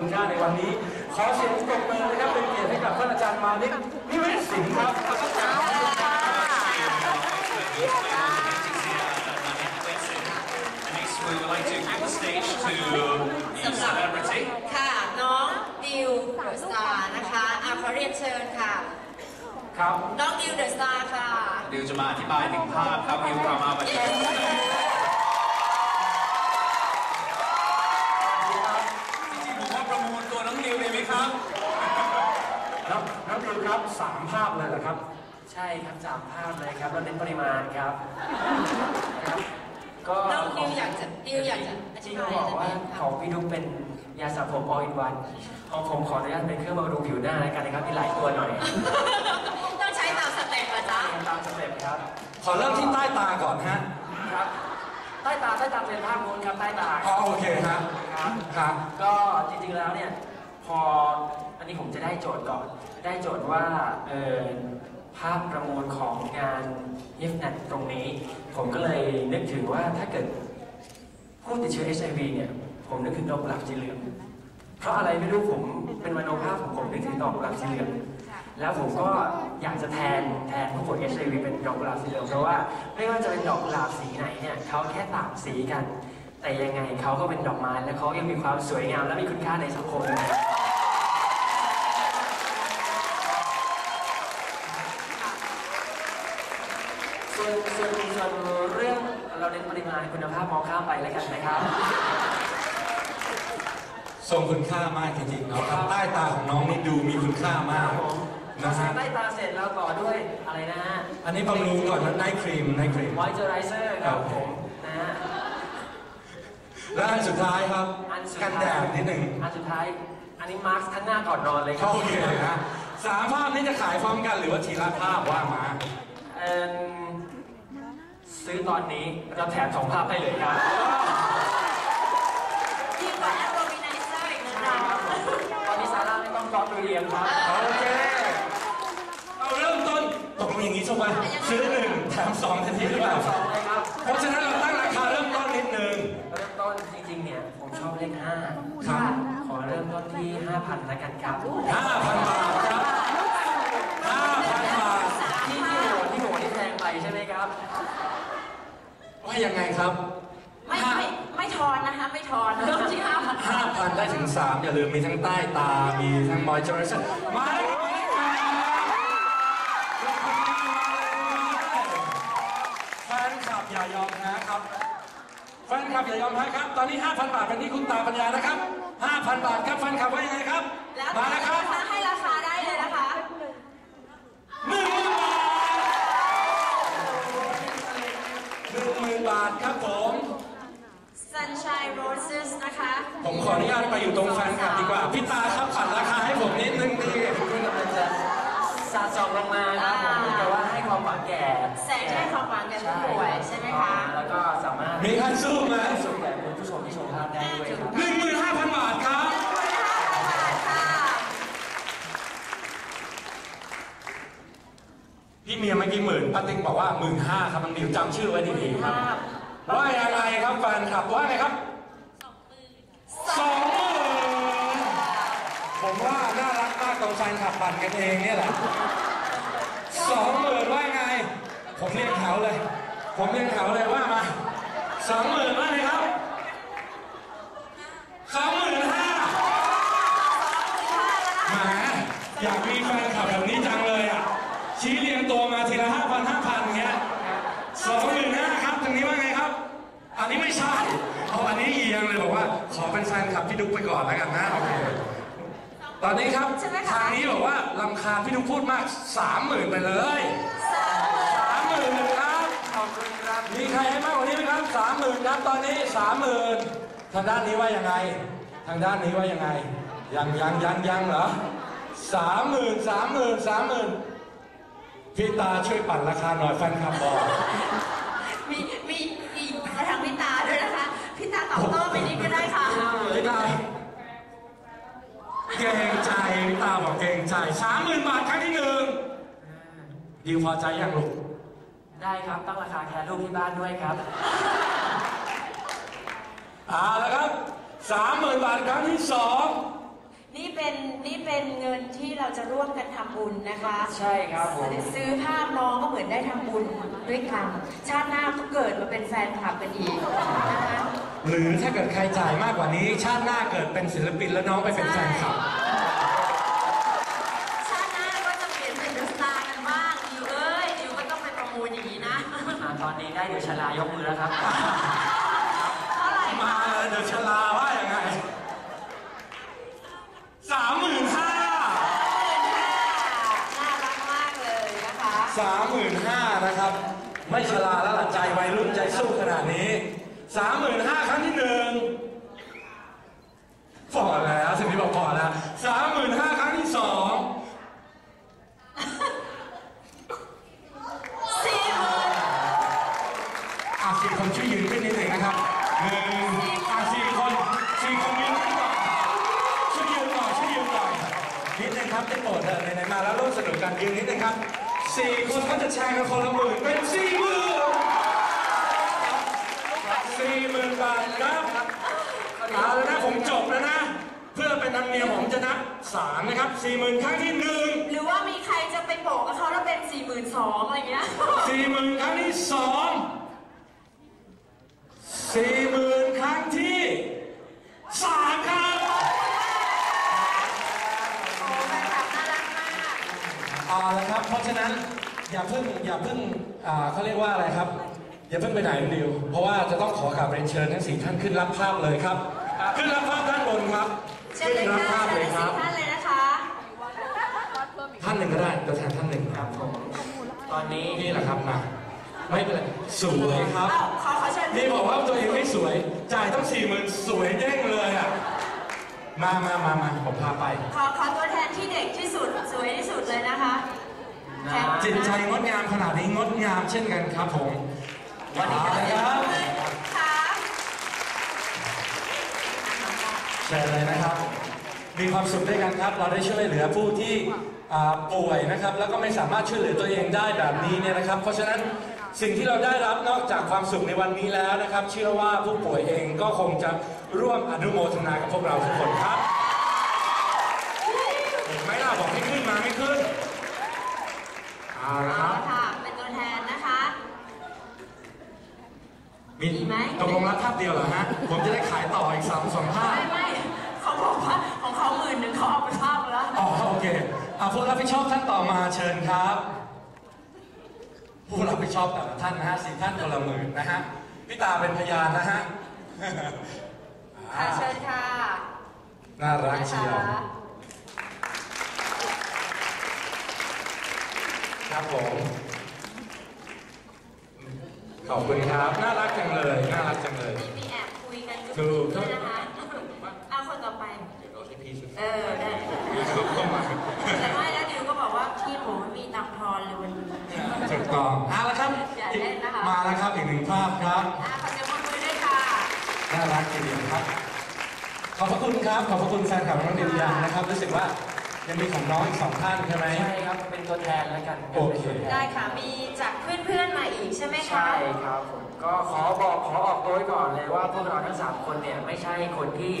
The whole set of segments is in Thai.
คุณค่าในวันนี้ ขอเสียงปรบมือนะครับเป็นเกียรติให้กับท่านอาจารย์มานิกนิเวศสิงห์ครับขอบคุณครับ Next, we would like to give the stage to the celebrity. ค่ะน้องดิวเดอะสตาร์นะคะอาขอเรียนเชิญค่ะ ครับน้องดิวเดอะสตาร์ค่ะ ดิวจะมาอธิบายถึงภาพครับดิวกลับมาวันนี้จริงๆผม ดิวครับสามภาพเลยเหรอครับ ใช่ครับสามภาพเลยครับเราเน้นปริมาณครับครับก็น้องดิวอยากจะดิวอยากจะอจริธิงบายๆบอกอะไรว่าไหมขคะองพี่ดุ๊กเป็นยาสระผม all in one ของผมขออนุญาตเป็นเครื่องบำรุงผิวหน้าแล้วกันนะครับมีหลายตัวหน่อยต้องใช้ตามสเต็ปเหรอจ๊ะตามสเต็ปครับขอเริ่มที่ใต้ตาก่อนฮะครับใต้ตาใต้ตาเป็นภาพนู้นครับใต้ตาอ๋อโอเคฮะครับ ครับ ก็จริงๆแล้วเนี่ยพอ อันนี้ผมจะได้โจทย์ก่อน ได้โจทย์ว่าเออภาพประมูลของงานยิฟนัทตรงนี้ ผมก็เลยนึกถึงว่าถ้าเกิดผู้ติดเชื้อ HIV เนี่ย ผมนึกถึงดอกกุหลาบสีเหลือง เพราะอะไรไม่รู้ผมเป็นมโนภาพของผมนึกถึงดอกกุหลาบสีเหลือง แล้วผมก็อยากจะแทนแทนผู้ป่วย HIV เป็นดอกกุหลาบสีเหลืองเพราะว่าไม่ว่าจะเป็นดอกกุหลาบสีไหนเนี่ยเขาแค่ต่างสีกัน แต่ยังไงเขาก็เป็นดอกไม้และเขายังมีความสวยงามและมีคุณค่าในสังคม ราเน้นปริมาณคุณภาพมองข้ามไปแล้วกันนะครับ ทรงคุณค่ามากจริงๆเนาะครับใต้ตาของน้องนี่ดูมีคุณค่ามากผมนะฮะใต้ตาเสร็จแล้วต่อด้วยอะไรนะฮะอันนี้บำรุงก่อนนะไนท์ครีมไนท์ครีมมอยเจอไรเซอร์ครับผมนะฮะและอันสุดท้ายครับอันสุดกันท้ายแดดนิดหนึ่งอันสุดท้าย อันนี้มาร์คทั้งหน้าก่อนนอนเลยครับโอเคนะสามภาพนี้จะขายพร้อมกันหรือว่าทีละภาพว่ามา เอิ่ม ซื้อตอนนี้เราแถมสองภาพให้เลยครับดีกว่าแอปโรบินไนเซอร์อีกนะจ๊ะตอนนี้ซาร่าไม่ต้องกอดตัวเรียนครับโอเคเอาเริ่มต้นตกลงอย่างนี้ใช่ไหมซื้อหนึ่งแถมสองทันทีหรือเปล่าสองเลยครับเพราะฉะนั้นเราตั้งราคาเริ่มต้นนิดนึงเริ่มต้นจริงๆเนี่ยผมชอบเลขห้าครับขอเริ่มต้นที่5,000แล้วกันครับ5,000บาทครับ5,000บาท ที่ที่โหที่โหที่แพงไปใช่ไหมครับ ว่ายังไงครับ ไม่ไม่ไม่ทอนนะคะ ไม่ทอนเริ่มที่ห้าพัน 5,000 ได้ถึง 3 อย่า ลืมมีทั้งใต้ตา มีทั้งมอยเจอร์เซอร์มาเลยครับมาเลยครับแฟนคลับอย่ายอมแพ้ครับ แฟนคลับอย่ายอมแพ้ครับ ตอนนี้ 5,000 บาทเป็นที่คุณตาปัญญานะครับ 5,000 บาทครับ แฟนคลับว่ายังไงครับแล้วมาแล้วครับ ถ้าให้ราคาได้เลยนะคะ หนึ่งหมื่นบาทหนึ่งหมื่นบาทครับผม Sunshine Roses นะคะ ผมขออนุญาตไปอยู่ตรงแฟนคลับดีกว่า พี่ตาครับผัดราคาให้ผมนิดนึงดีที่กำลังจะสาดส่องลงมาครับผมเหมือนกับว่าให้ความหวังแก่แสงให้ความหวังแก่ผู้ป่วยใช่ไหมคะแล้วก็สามารถมีใครสู้ไหมให้สุดแก่คุณผู้ชมที่ชมภาพได้ด้วยครับหนึ่งหมื่นห้าพันบาทครับค่ะพี่เมียเมื่อกี้หมื่นป้าติ๊กบอกว่าหมื่นห้าครับมันดิวจำชื่อไว้ดีๆครับว่ายังไงครับแฟนคลับว่าไงครับส องหมื่นผมว่าน่ารักมากตรงแฟนขับปั่นกันเองเนี่ยแหละสองหมื่นว่าไง ผมเรียกเขาเลย ผมเรียกเขาเลยว่ามาสองหมื่นว่าไงครับสองหมื่นห้าแหมอยากมีแฟนคลับแบบนี้จังเลยอะ ชี้เรียงตัวมาทีละห้าพันห้าพันเงี้ย สองหมื่นห้าครับตรงนี้ว่าไงครับ อันนี้ไม่ใช่เอาอันนี้เอียงเลยบอกว่า ขอเป็นแฟนคลับ พี่ดุ๊กไปก่อนแล้วกันนะโอเคตอนนี้ครับใช่ไหมคะ ทางนี้บอกว่าลำคาญพี่ดุ๊กพูดมากสามหมื่นไปเลยสามหมื่นครับขอบคุณครับมีใครให้มากกว่านี้ไหมครับสามหมื่นครับตอนนี้สามหมื่นทางด้านนี้ว่ายังไง ทางด้านนี้ว่ายังไง ยังยังยังยังเหรอสามหมื่นสามหมื่นสามหมื่นพี่ตาช่วยปั่นราคาหน่อยแฟนคลับบอก มีมีมีมาทางพี่ตาด้วยนะคะ พี่ตาตอบโต้ไปนิดก็ได้ค่ะ พี่ตา เกรงใจพี่ตาบอกเกรงใจสามหมื่นบาทครั้งที่หนึ่งดิวพอใจยังลูกได้ครับตั้งราคาแคร์ลูกที่บ้านด้วยครับเอาละครับสามหมื่นบาทครั้งที่สองนี่เป็นนี่เป็นเงินที่เราจะร่วมกันทำบุญนะคะ ใช่ครับผมซื้อภาพ ได้ทำบุญด้วยกัน ชาติหน้าก็เกิดมาเป็นแฟนคลับกันอีกนะคะหรือถ้าเกิดใครจ่ายมากกว่านี้ ชาติหน้าเกิดเป็นศิลปินแล้วน้องไปเป็นแฟนคลับ ชาติหน้าก็จะเปลี่ยนเป็นเดอะสตาร์กันบ้างดิวเอ้ยดิวก็ต้องไปประมูลอย่างนี้นะ อ่าตอนนี้ได้เดี๋ยวชลายกมือแล้วครับ เท่าไหร่ มา คะ เลยเดี๋ยวชลาว่ายังไงสามหมื่นห้า น่ารักมากเลยนะคะ สามหมื่นห้านะครับ ไม่ชลาแล้วล่ะใจวัยรุ่นใจสู้ขนาดนี้ สามหมื่นห้าครั้งที่หนึ่งพอแล้วสิ่งที่บอกพอแล้วสามหมื่นห้าครั้งที่สอง สี่หมื่น อาสี่คนช่วยยืนขึ้นนิดหนึ่งนะครับหนึ่งอาสี่คนสี่คนยืนขึ้นก่อนช่วยยืนก่อนช่วยยืนก่อนนิดหนึงครับได้โปรดเถอะไหนๆมาแล้วร่วมสนุกกันยืนนิดหนึงครับสี่คนก็จะแชร์กันคนละหมื่นเป็นสี่หมื่นสี่หมื่นบาทครับเอาแล้วนะผมจบแล้วนะ เพื่อเป็นธรรมเนียมผมจะนับสามนะครับสี่หมื่นครั้งที่หนึ่ง หรือว่ามีใครจะไปโปะกับเขาแล้วเป็นสี่หมื่นสองอะไรเงี้ย สี่หมื่น ครั้งที่สองสี่หมื่นครั้งที่สามครับ โอ้แฟนคลับน่ารักมาก เอาละครับ เพราะฉะนั้นอย่าเพิ่งอย่าเพิ่งอ่าเขาเรียกว่าอะไรครับ อย่าเพิ่งไปไหนคุณดิว เพราะว่าจะต้องขอกราบเรียนเชิญทั้งสี่ท่านขึ้นรับภาพเลยครับ ขึ้นรับภาพด้านบนครับเชิญขึ้นเลยรับค่ะภาพเชิเลญยเลยครับท่านเลยนะคะ ท่านหนึ่งก็ได้ตัวแทนท่านหนึ่งครับผมตอนนี้นี่แหละครับมา ไม่เป็นไรสวยครับ อ้าวขอขอเชิญนี่บอกว่าตัวเองไม่สวย จ่ายต้องสี่หมื่นสวยเด้งเลยอะ มามามามาผมพาไป ขอขอตัวแทนที่เด็กที่สุดสวยที่สุดเลยนะคะแทนจิตใจงดงามขนาดนี้งดงามเช่นกันครับผมวันนี้เอาเลยครับค่ะเชิญเลยนะครับ มีความสุขด้วยกันครับ เราได้ช่วยเหลือผู้ที่อ่าป่วยนะครับ แล้วก็ไม่สามารถช่วยเหลือตัวเองได้แบบนี้เนี่ยนะครับ เพราะฉะนั้น สิ่งที่เราได้รับนอกจากความสุขในวันนี้แล้วนะครับ เชื่อว่าผู้ป่วยเองก็คงจะร่วมอนุโมทนากับพวกเราทุกคนครับเห็นไหมล่ะบอกให้ขึ้นมาไม่ขึ้นเอาละคเอารับละค่ะ เป็นตัวแทนนะคะ มีมีไหม ตกลงรับภาพเดียวเหรอฮะ ผมจะได้ขายต่ออีกสามสองภาพไม่ไม่เขาบอกว่าของเขาหมื่นหนึ่งเขาเอาไปภาพแล้ว อ๋อโอเคอ่าผู้รับผิดชอบท่านต่อมาเชิญครับ ผู้รับผิดชอบแต่ละท่านนะฮะสี่ท่านคนละหมื่นนะฮะพี่ตาเป็นพยานนะฮะค่ะเชิญค่ะน่ารักเชียว นะคะครับผม ขอบคุณครับ น่ารักจังเลย น่ารักจังเลย มีมีแอบคุยกันถูก ด้วยนะคะ เอาคนต่อไป เอาให้พี่สุด เออได้ เข้ามา แต่ไม่แล้วดิวก็บอกว่าพี่ผมไม่มีตังค์ทอนเลยวันนี้ ถู กต้องเอาละครับอย่าเล่นนะคะ มาแล้วครับอีกหนึ่งภาพครับ อะขอเสียงปรบมือด้วยค่ะ น่ารักทีเดียวครับ ขอบพระคุณครับ ขอบพระคุณแฟนคลับน้องดิวยังนะครับ รู้สึกว่ายังมีของน้องอีกสองท่านใช่ไหม ใช่ครับ เป็นตัวแทนแล้วกันโอเค ป็นตัวแทนได้ค่ะ มีจากเพื่อนๆมาอีกใช่ไหมคะ ใช่ครับผมก็ขอบอกขอออกตัวไว้ก่อนเลยว่าพวกเราทั้งสามคนเนี่ยไม่ใช่คนที่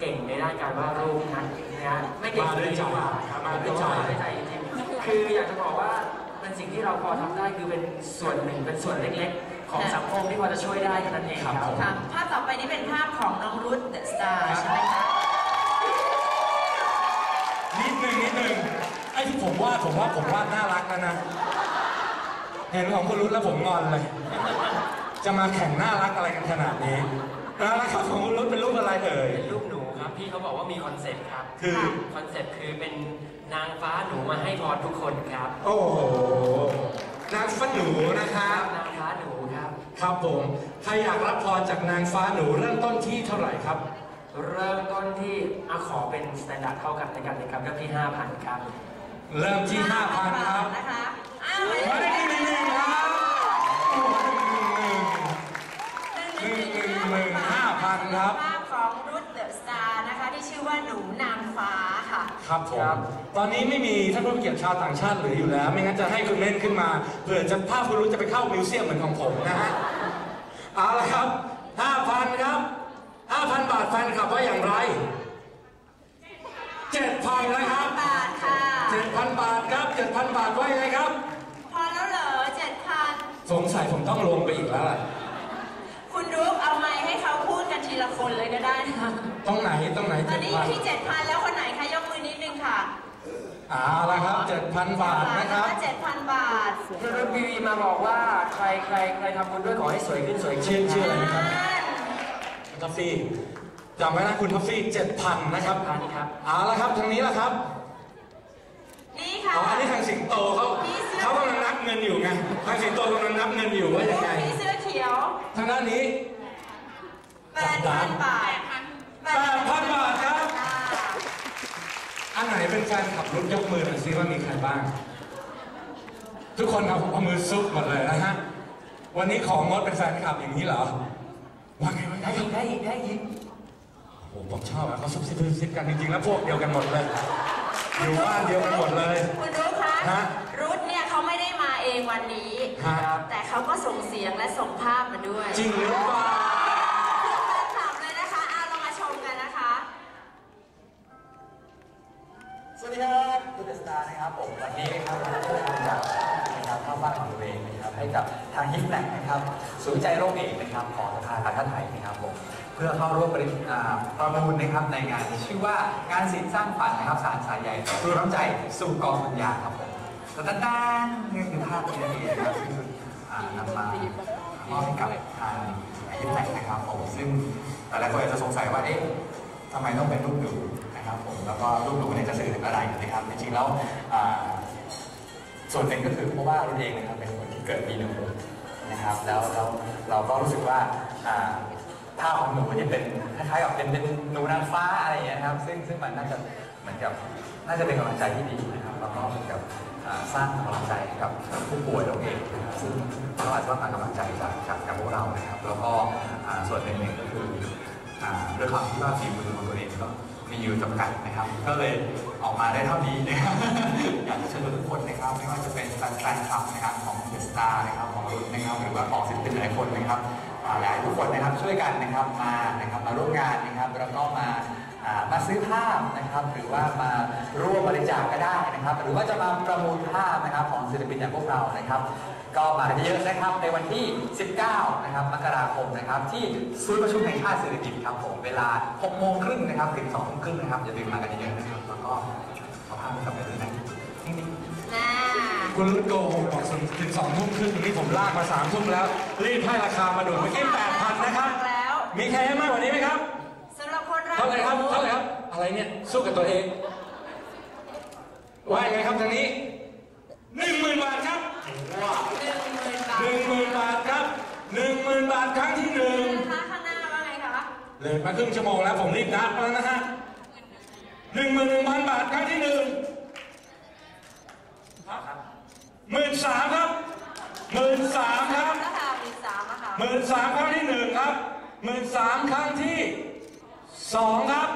เก่งในด้านการวาดรูปนะนะฮะไม่เก่งมาด้วยใจกว่าครับมาด้วยใจ มาด้วยใจจริงๆคืออยากจะบอกว่าเป็นสิ่ง ที่เราพอทำได้คือเป็นส่วนหนึ่งเป็นส่วนเล็กๆ ของสังคมที่พอจะช่วยได้แค่นั้นเองครับค่ะภาพต่อไปนี้เป็นภาพของน้องรุทเดอะสตาร์ใช่ไหมคะนิดหนึ่งนิดหนึ่งไอ้ที่ผมวาดผมว่าผมวาดน่ารักแล้วนะ เห็นของคุณรุ้แล้วผมงอนเลย จะมาแข่งน่ารักอะไรกันขนาดนี้น่ารักครับของคุณรุ้เป็นรูปอะไรเอ่ยเป็นรูปหนูครับ พี่เขาบอกว่ามีคอนเซ็ปต์ครับคือ คอนเซ็ปต์คือเป็นนางฟ้าหนูมาให้พรทุกคนครับโอ้โหนางฟ้าหนูนะคครัรับบนางฟ้าหนูครับ ครับผมใครอยากรับพรจากนางฟ้าหนูเริ่มต้นที่เท่าไหร่ครับ เริ่มต้นที่อะขอเป็นสแตนดาร์ดเท่ากันในการนะครับก็ที่5,000ครับ เริ่มที่5,000ครับนะคะอ้าว ว่าหนูนางฟ้าค่ะ ครับผครัมบตอนนี้ไม่มีท่านผู้มีเกียรติชาวต่างชาติเหลืออยู่แล้ว ไม่งั้นจะให้คุณเล่นขึ้นมาเผื่อจะภาพคุณรู้จะไปเข้ามิวเซียมเหมือนของผมนะฮะเอาละครับ5,000ครับ5,000บาทแฟนคลับว่าอย่างไรเจ็ดพันนะครับบาทค่ะเจ็ดพันบาทครับเจ็ดพันบาทว่ายังไงครับ พอแล้วเหรอเจ็ดพันสงสัยผมต้องลงไปอีกแล้วล่ะคุณรุกเอาไม้ให้เขาพูดกัน ทีละคนเลยก็ได้นะตรงไหนตรงไหนตอเจ็นดนี้อพันยู่ที่เจ็ดพันแล้วคนไหนคะยกมือนิดนึงค่ะเอาละครับเจ็ดพันบาทนะครับ เจ็ดพันบาทคือบีวีมาบอกว่าใครใครใครทำบุญด้วยขอให้สวยขึ้นสวยขึ้นชื่อชื่ออะไรนะครับคุณทัฟฟี่จำไว้นะคุณทัฟฟี่เจ็ดพันนะครับพันครับ เอาละครับทางนี้ละครับนี่ค่ะ อ๋ออันนี้ทางสิงโตเขาเขากำลังนับเงินอยู่ไงทางสิงโตกำลังนับเงินอยู่ว่ายังไงพี่เสื้อเขียว ทางด้านนี้ แปดพันบาทแปดพันบาทครับ อันไหนเป็นแฟนขับรถยกมือหน่อยซิว่ามีใครบ้าง ทุกคนครับผมเอามือซุกหมดเลยนะฮะ วันนี้ของงดเป็นแฟนคลับอย่างนี้เหรอว่าไงว่าไงได้อีกได้อีกได้อีกโอ้โหผมชอบอะเขาซุบซิบซุบซิบกันจริงๆแล้วพวกเดียวกันหมดเลย อยู่บ้านเดียวกันหมดเลย คุณรุธคะฮะ รุธเนี่ยเขาไม่ได้มาเองวันนี้ ฮะ แต่เขาก็ส่งเสียงและส่งภาพมาด้วย จริงหรือเปล่าานะครับผมวันนี้นะครับเราได้ทำจากนะครับข้าบ้านของตัวเองนะครับให้กับทางฮิปแลกนะครับศูนย์วิจัยโรคเอดส์นะครับของสภากาชาติไทยนะครับผมเพื่อเข้าร่วมประมูลนะครับในงานที่ชื่อว่างานศิลป์สร้างฝันนะครับสารสายใหญ่รวน้ำใจสู่กองปัญญาครับผมตะตันตันนี่คือภาพที่นั่นเองนะครับที่นำมามอบให้กับทางฮิปแลกนะครับผมซึ่งหลายคนอาจจะสงสัยว่าเอ๊ะทำไมต้องเป็นรูปดู นะครับผมแล้วก็รูปดูเนี่ยจะสื่อถึงอะไรนะครับ จริงๆแล้วส่วนหนึ่งก็คือเพราะว่าเราเองนะครับเป็นคนที่เกิดปีหนูนะครับแล้วแล้วเราก็รู้สึกว่าภาพของหนูที่เป็นคล้ายๆกับเป็นเป็นหนูนางฟ้าอะไรอย่างเงี้ยครับ ซึ่งซึ่งมันน่าจะเหมือนกับน่าจะเป็นกำลังใจที่ดีนะครับแล้วก็เหมือนกับสร้างกำลังใจให้กับผู้ป่วยเราเองซึ่งเราอาจจะต้องการกำลังใจจากจากจากพวกเรานะครับ แล้วก็ส่วนหนึ่งก็คือด้วยความที่ว่าฝีมือของตัวเองก็ มีอยู่จำกัดนะครับ ก็เลยออกมาได้เท่านี้นะครับ อยากจะเชิญทุกคนนะครับ ไม่ว่าจะเป็นแฟนคลับนะครับของเดสตาร์นะครับของรุ่นนะครับหรือว่าของศิลปินหลายคนนะครับอ่ายทุกคนนะครับช่วยกันนะครับมานะครับมาร่วมงานนะครับแล้วก็มาอ่ามาซื้อภาพนะครับหรือว่ามาร่วมบริจาคก็ได้นะครับ หรือว่าจะมาประมูลภาพนะครับของศิลปินอย่างพวกเรานะครับ ก็มากันเยอะๆนะครับในวันที่ 19 นะครับมกราคมนะครับ ที่ศูนย์ประชุมแห่งชาติเศรษฐกิจครับผมเวลา 6 โมงครึ่งนะครับถึง2โมงครึ่งนะครับอย่าลืมมากันเยอะๆนะครับแล้วก็เอาภาพไปกับกันด้วยนะนิ่งๆน่าคุณรุ่นโกหกบอกถึงสองทุ่มครึ่งนี่ผมลากมาสามทุ่มแล้ว รีบให้ราคามาด่วนเมื่อกี้แปดพันนะครับแล้วมีใครให้มากกว่านี้ไหมครับสำหรับคนรักเท่าไหร่ครับเท่าไหร่ครับ อะไรเนี่ย สู้กับตัวเองว่ายังไงครับทางนี้หนึ่งหมื่นบาทครับว้าว หนึ่งหมื่นบาทหนึ่งหมื่นบาทครับหนึ่งหมื่นบาทครั้งที่หนึ่งนะคะข้างหน้าว่าไงคะเลยมาครึ่งชั่วโมงแล้วผมรีบนับแล้วนะฮะหนึ่งหมื่นหนึ่งพันบาทครั้งที่หนึ่งหมื่นสามครับหมื่นสามครับราคาหมื่นสามอะค่ะหมื่นสามครั้งที่หนึ่งครับหมื่นสามครั้งที่สองครับ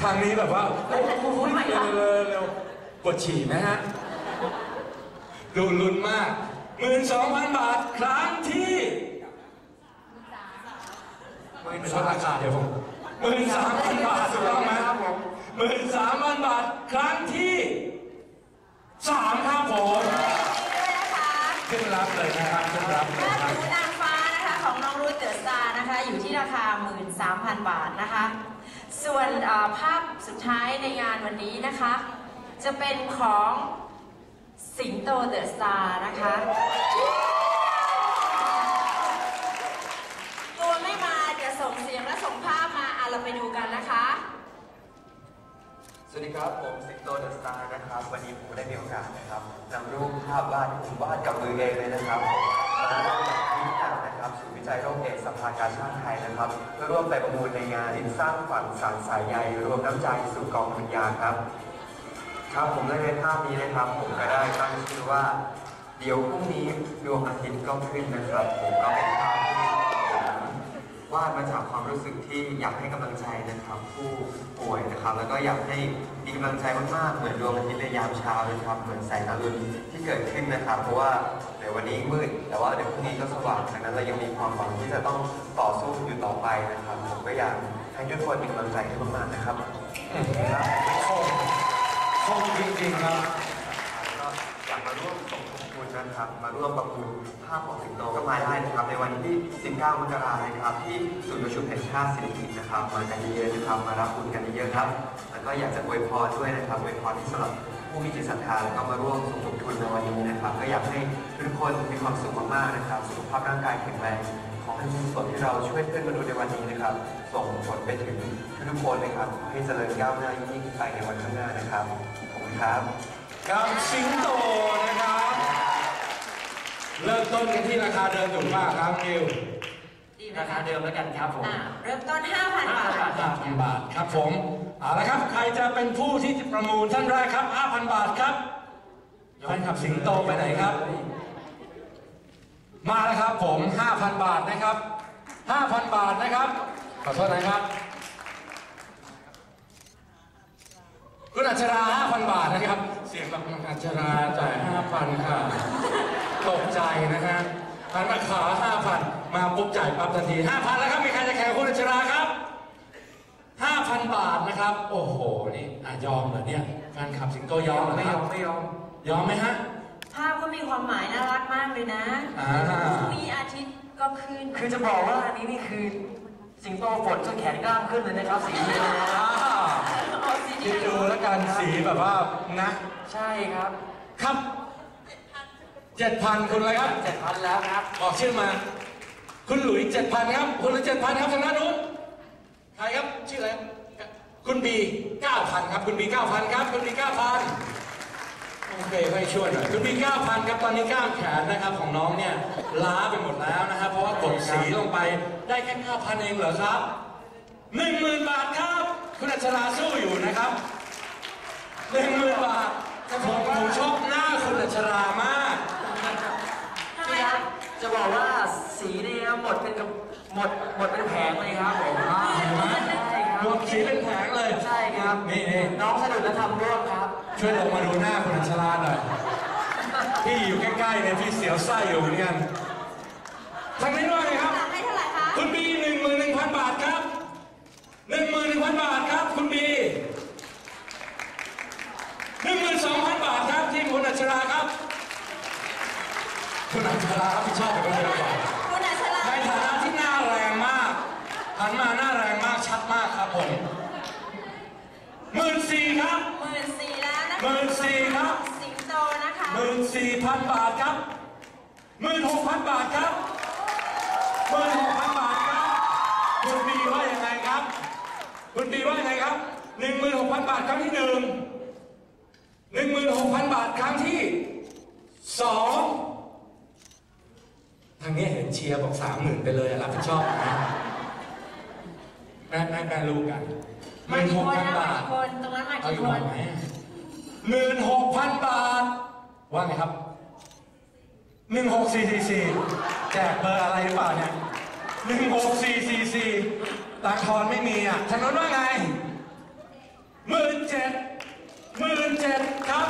ทางนี้แบบว่าโอ้โหเร็วเร็วเร็ว ปวดฉี่ไหมฮะ ดูลุ้นมากหมื่นสองพันบาทครั้งที่หมื่นสามราคาเดี๋ยวผมหมื่นสามพันบาทถูกต้องไหมครับผมหมื่นสามพันบาทครั้งที่สามครับผมขึ้นรับเลยนะครับขึ้นรับเลยภาพครับนูนางฟ้านะคะของน้องรูทเดอะสตาร์นะคะอยู่ที่ราคา 13,000 บาทนะคะ ส่วนเอ่อภาพสุดท้ายในงานวันนี้นะคะ จะเป็นของสิงโตเดอะสตาร์นะคะ ตัวไม่มาเดี๋ยวส่งเสียงและส่งภาพมาอะเราไปดูกันนะคะ สวัสดีครับ ผมสิงโตเดอะสตาร์นะครับ วันนี้ผมได้มีโอกาสนะครับนำรูปภาพวาดที่ผมวาดกับมือเองเลยนะครับมาร่วมกับทีมงานนะครับศูนย์วิจัยโรคเอดสภากาชาติไทยนะครับเพื่อร่วมไปประมูลในงานดินสร้างฝันสารสายใยรวมน้ำใจสู่กองปัญญาครับ ครับผมได้ในภาพนี้นะครับ ผมก็ได้ตั้งชื่อว่า เดี๋ยวพรุ่งนี้ดวงอาทิตย์ก็ขึ้นนะครับ ผมก็เป็นภาพที่วาดมาจากความรู้สึกที่อยากให้กำลังใจนะครับ ผู้ป่วยนะครับ แล้วก็อยากให้มีกำลังใจมากๆเหมือนดวงอาทิตย์ในยามเช้านะครับเหมือนแสงอรุณที่เกิดขึ้นนะครับ เพราะว่าเดี๋ยววันนี้มืด แต่ว่าเดี๋ยวพรุ่งนี้ก็สว่างดังนั้นเรายังมีความหวังที่จะต้องต่อสู้อยู่ต่อไปนะครับ ผมก็อยากให้ทุกคนเป็นกำลังใจให้มากๆนะครับ คงคงจริงๆครับก็อยากมาร่วมสมทบทุนนะครับ มาร่วมประมูลภาพของสิงโตก็มาได้นะครับ ในวันที่ 19 มกราคมนะครับ ที่ศูนย์ประชุมแห่งชาติสิริกิติ์นะครับ มากันเยอะๆนะครับ มารับบุญกันเยอะๆครับ แล้วก็อยากจะอวยพรด้วยนะครับอวยพรที่สำหรับผู้มีจิตศรัทธาแล้วก็มาร่วมสมทบทุนในวันนี้นะครับ ก็อยากให้ทุกคนมีความสุขมากๆนะครับ สุขภาพร่างกายแข็งแรง ขอให้บุญส่วนที่เราช่วยเพื่อนมนุษย์ในวันนี้นะครับ ส่งผลไปถึงทุกๆคนนะครับขอให้เจริญก้าวหน้ายิ่งขึ้นไปในวันข้างหน้านะครับขอบคุณครับกับสิงโตนะครับ เริ่มต้นกันที่ราคาเดิมถูกมากครับนิวดีไหมราคาคะเดิมแล้วกันครับผมอ่าเริ่มต้น 5,000 บาท5,000 บาทครับผมเอาละครับใครจะเป็นผู้ที่จะประมูลท่านแรกครับ 5,000 บาทครับแฟนขับสิงโตไปไหนครับ มาแล้วครับผม 5,000 บาทนะครับ 5,000 บาทนะครับ ขอโทษนะครับคุณอัชรา 5,000 บาทนะครับ เสียงแบบคุณอัชราจ่าย 5,000 ค่ะ ตกใจนะฮะหันมาขา 5,000 มาปุ๊บจ่ายปั๊บทันที 5,000 แล้วครับมีใครจะแข่งกับคุณอัชราครับ 5,000 บาทนะครับ โอ้โห นี่อะยอมเหรอเนี่ยแฟนขับสิงโตยอมเหรอไม่คยรัอบมไม่ยอม ยอมไหมฮะภาพก็มีความหมายน่ารักมากเลยนะอ่า พรุ่งนี้อาทิตย์ก็ขึ้น คือจะบอกว่าอันนี้นี่คือ สิงโตฝนจนแขนกล้ามขึ้นเลยนะครับสีนี้นะอ่าเอาสีคินี้ดดูแล้วกันสีแบบว่านะ ใช่ครับครับเจ็ดพันคุณอะไรครับเจ็ดพันแล้วครับ บอกชื่อมา คุณหลุยเจ็ดพันครับ คุณหลุยเจ็ดพันครับทางด้านนู้นใครครับชื่ออะไรคุณบีเก้าพันครับ คุณบีเก้าพันครับ คุณบีเก้าพัน โอเคให้ช่วยหน่อยคุณบีเก้าพันครับตอนนี้กล้ามแขนนะครับของน้องเนี่ยล้าไปหมดแล้วนะครับ เพราะว่ากดสีลงไปได้แค่เก้าพันเองเหรอครับหนึ่งหมื่นบาทครับ คุณอัชราสู้อยู่นะครับหนึ่งหมื่นบาทผมผมชอบหน้าคุณอัชรามาก ทำไมพี่คคะรับจะบอกว่าสีเนี่ยหมดเป็นกับหมดหมดเป็นแผงเลยครับผมอ่าเห็นไหมใช่ครับ รวมสีเป็นแผงเลย ใช่ครับ นี่นี่น้องสะดุดและทำร่วงครับ ช่วยลงมาดูหน้าคุณอัชราหน่อยพี่อยู่ใกล้ๆเนี่ยพี่เสียวไส้อยู่เหมือนกันทางนี้ว่าไงครับให้เท่าไหร่คะคุณบีหนึ่งหมื่นหนึ่งพันบาทครับหนึ่งหมื่นหนึ่งพันบาทครับ คุณบีหนึ่งหมื่นสองพันบาทครับทีมคุณอัชราครับ คุณอัชรารับผิดชอบเป็นคนเดียวก่อนคุณอัชราในฐานะที่หน้าแรงมากหันมาหน้าแรงมากชัดมากครับผม หมื่นสี่ครับหมื่นสี่แล้วนะคะหมื่นสี่ครับสิงโตนะคะหมื่นสี่พันบาทครับหมื่นหกพันบาทครับหมื่นหกพันบาทครับคุณบีว่ายังไงครับคุณบีว่ายังไงครับหนึ่งหมื่นหกพันบาทครั้งที่หนึ่งหนึ่งหมื่นหกพันบาทครั้งที่สองทางนี้เห็นเชียร์บอกสามหมื่นไปเลยอะรับผิดชอบนะแม่แม่แม่รู้กัน หมามื่นหกี่กคนพันนะมาบาท กี่คนตรงนั้นมาเอากี่อยู่คหน่อนยไหมหมื่นหกพันบาท ว่าไงครับหนึ่งหกสี่สี่สี่แจกเบอร์อะไรหรือเปล่าเนี่ยหนึ่งหกสี่สี่สี่ตังทอนไม่มีอะถนนว่าไงหมื่นเจ็ดหมื่นเจ็ดครับ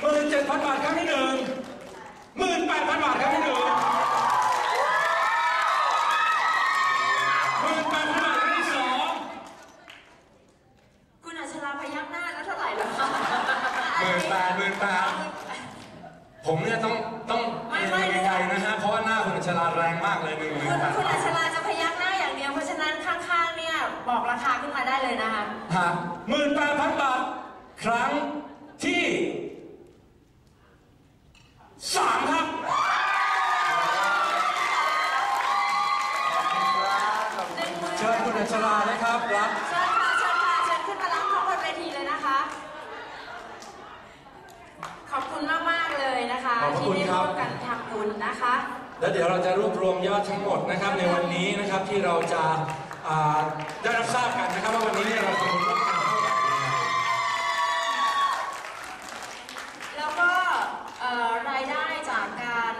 หมื่นเจ็ดพันบาทครั้งที่หนึ่งหมื่นแปดพันบาทครั้งที่หนึ่งหมื่นแปดพันบาทครั้งที่สอง คุณอัชราพยักหน้าแล้วเท่าไหร่แล้วคะ หมื่นแปดหมื่นแปด ผมเนี่ยต้องต้องเรียนไกลๆนะฮะ เพราะว่าหน้าคุณอัชราแรงมากเลยหนึ่งหมื่คุนณแปดคุณอัชราจะพยักหน้าอย่างเดียว เพราะฉะนั้นข้างๆเนี่ยบอกราคาขึ้นมาได้เลยนะคะ ฮะหมื่นแปดพันบาท ครั้งที่สามครับ หนึ่งหมื่น เชิญคุณอัชราเลยครับรับ เชิญค่ะเชิญค่ะเชิญขึ้นมารับข้างบนเวทีเลยนะคะ ขอบคุณมากๆเลยนะคะ ขอบพระ ที่ คุณ ได้ ครั ร่ บ วมกันทำบุญนะคะ แล้วเดี๋ยวเราจะรวบรวมยอดทั้งหมดนะครับในวันนี้นะครับที่เราจะอ่าได้รับทราบกันนะครับว่าวันนี้เนี่ยเราจะร่วมกันเท่าไหร่ยังไงแล้วก็เอ่อรายได้จากการ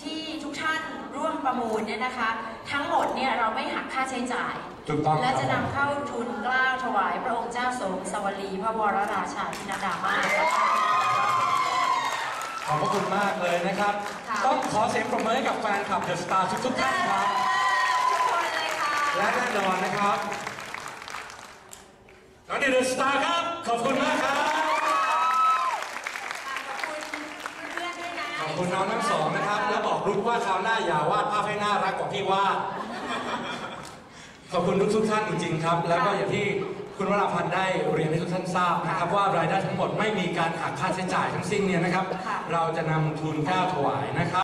ที่ทุกท่านร่วมประมูลเนี่ยนะคะ ทั้งหมดเนี่ยเราไม่หักค่าใช้จ่าย ถูกต้องคและรับจะนำเข้าทุนเกล้าถวายพระองค์เจ้าสมสวรีพระวรราชาธินดามาศนะคะ ขอบพระคุณมากเลยนะครับ ค่ะ ต้องขอเสียงปรบมือให้กับแฟนคลับเดอะสตาร์ทุกๆท่านครับ ทุกคนเลยค่ะ และแน่นอนนะครับน้องดิวเดอะสตาร์ครับ ขอบคุณมากครับขอบคุณเพื่อนๆด้วยนะขอบคุณน้องทั้งสองนะครับแล้วบอกรุกว่าคราวหน้าอย่าวาดภาพให้น่ารักกว่าพี่วาดขอบคุณทุกทุกๆท่านจริงๆครับ แล้วก็อย่างที่ คุณวราพันธ์ได้เรียนให้ทุกท่านทราบนะครับว่ารายได้ทั้งหมดไม่มีการหักค่าใช้จ่ายทั้งสิ้นเนี่ยนะครับ เราจะนำทุนเกล้าถวายนะครับ